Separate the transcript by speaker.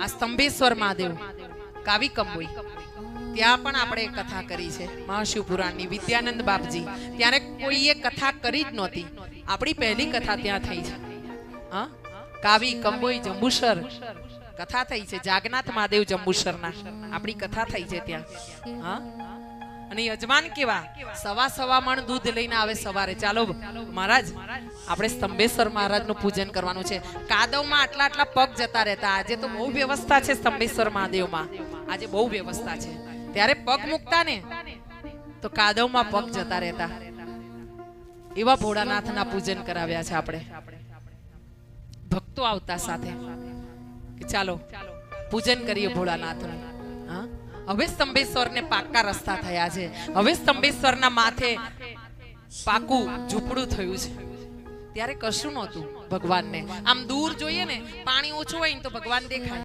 Speaker 1: આ સ્તંભેશ્વર મહાદેવ, કાવી કંબોઈ. ત્યાં પણ આપણે કથા કરી છે મહાશિવ પુરાણની વિદ્યાનંદ બાપજી. ત્યારે કોઈએ કથા કરી જ નહોતી. આપણી પહેલી કથા ત્યાં થઈ છે. હા? કાવી, કંબોઈ, જંબુસર. કથા થઈ છે. જાગનાથ મહાદેવ જંબુસરના. આપણી કથા થઈ છે ત્યાં. હા? અને યજમાન કેવા? સવા સવા મણ દૂધ લઈને આવે સવારે. ચાલો, મહારાજ, આપણે સ્તંભેશ્વર મહારાજનું પૂજન કરવાનું છે. કાદવમાં આટલા આટલા પગ જતા રહેતા. આજે તો બહુ વ્યવસ્થા છે સ્તંભેશ્વર મહાદેવમાં. આજે બહુ વ્યવસ્થા છે. ત્યારે પગ મૂકતા ને, તો કાદવમાં પગ જતા રહેતા. એવા ભોળાનાથના પૂજન કરાવ્યા છે આપણે. ભક્તો આવતા સાથે. ચાલો, પૂજન કરીએ ભોળાનાથનું. હા? હવે સ્તંભેશ્વરને પાક્કા રસ્તા થયા છે. હવે સ્તંભેશ્વરના માથે પાકું ઝૂંપડું થયું છે. ત્યારે કશું નહોતું ભગવાનને. આમ દૂર જોઈએ ને, પાણી ઓછું હોય ને તો ભગવાન દેખાય.